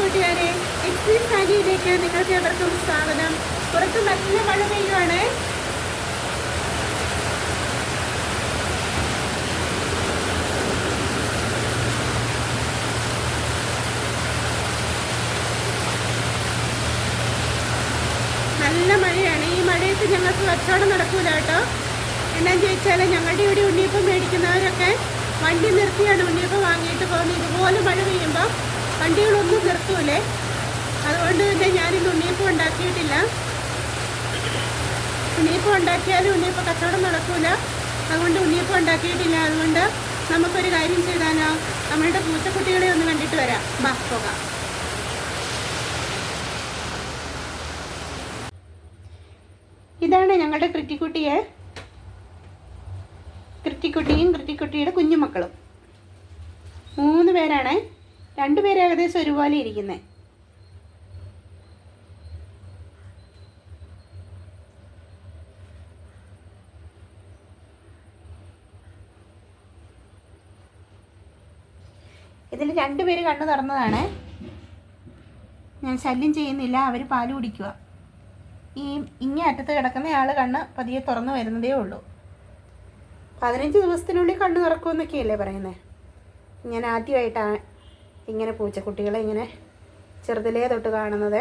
കൂട്ടുകാരെ എക്സ്പ്രീസ് സാരിയിലേക്ക് നിങ്ങൾക്ക് എവർക്കും സ്വാഗതം. പുറത്ത് നല്ല മഴ പെയ്യുവാണ്. നല്ല മഴയാണ്. ഈ മഴയത്ത് ഞങ്ങൾക്ക് കച്ചവടം നടക്കൂല കേട്ടോ. എന്നാന്ന് ചോദിച്ചാൽ ഞങ്ങളുടെ ഇവിടെ ഉണ്ണിയപ്പം മേടിക്കുന്നവരൊക്കെ വണ്ടി നിർത്തിയാണ് ഉണ്ണിയപ്പം വാങ്ങിയിട്ട് പോകുന്നത്. ഇതുപോലെ മഴ പെയ്യുമ്പോൾ വണ്ടികളൊന്നും നിർത്തൂലേ? അതുകൊണ്ട് തന്നെ ഞാനിന്ന് ഉണ്ണിയപ്പം ഉണ്ടാക്കിയിട്ടില്ല. ഉണ്ണിയപ്പം ഉണ്ടാക്കിയാലും ഉണ്ണിയപ്പം കച്ചവടം നടക്കൂല. അതുകൊണ്ട് ഉണ്ണിയപ്പം ഉണ്ടാക്കിയിട്ടില്ല. അതുകൊണ്ട് നമുക്കൊരു കാര്യം ചെയ്താലോ? നമ്മളുടെ പൂച്ചക്കുട്ടികളെ ഒന്ന് കണ്ടിട്ട് വരാം. ബാ പോകാം. ഇതാണ് ഞങ്ങളുടെ കൃറ്റിക്കുട്ടിയെ കൃറ്റിക്കുട്ടിയും കൃറ്റിക്കുട്ടിയുടെ കുഞ്ഞുമക്കളും. മൂന്ന് പേരാണ്. രണ്ടുപേര് ഏകദേശം ഒരുപോലെ ഇരിക്കുന്നത് ഇതിൽ രണ്ടുപേര് കണ്ണു തുറന്നതാണ്. ഞാൻ ശല്യം ചെയ്യുന്നില്ല. അവർ പാൽ കുടിക്കുക. ഈ ഇങ്ങേ അറ്റത്ത് കിടക്കുന്ന ആൾ കണ്ണ് പതിയെ തുറന്നു വരുന്നതേ ഉള്ളൂ. പതിനഞ്ച് ദിവസത്തിനുള്ളിൽ കണ്ണു തുറക്കും തുറക്കുമെന്നൊക്കെയല്ലേ പറയുന്നത് ഞാൻ ആദ്യമായിട്ടാണ് ഇങ്ങനെ പൂച്ചക്കുട്ടികളെ ഇങ്ങനെ ചെറുതിലേ തൊട്ട് കാണുന്നത്.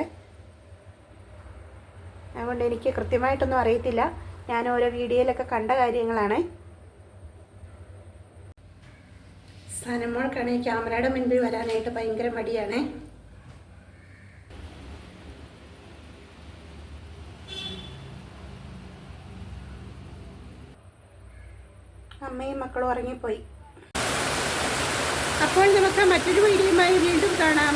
അതുകൊണ്ട് എനിക്ക് കൃത്യമായിട്ടൊന്നും അറിയത്തില്ല. ഞാൻ ഓരോ വീഡിയോയിലൊക്കെ കണ്ട കാര്യങ്ങളാണ്. സനമോൾക്കാണ് ക്യാമറയുടെ മുൻപിൽ വരാനായിട്ട് ഭയങ്കര മടിയാണ്. അമ്മയും മക്കളും ഉറങ്ങിപ്പോയി. അപ്പോൾ നമുക്ക് മറ്റൊരു വീഡിയോയുമായി വീണ്ടും കാണാം.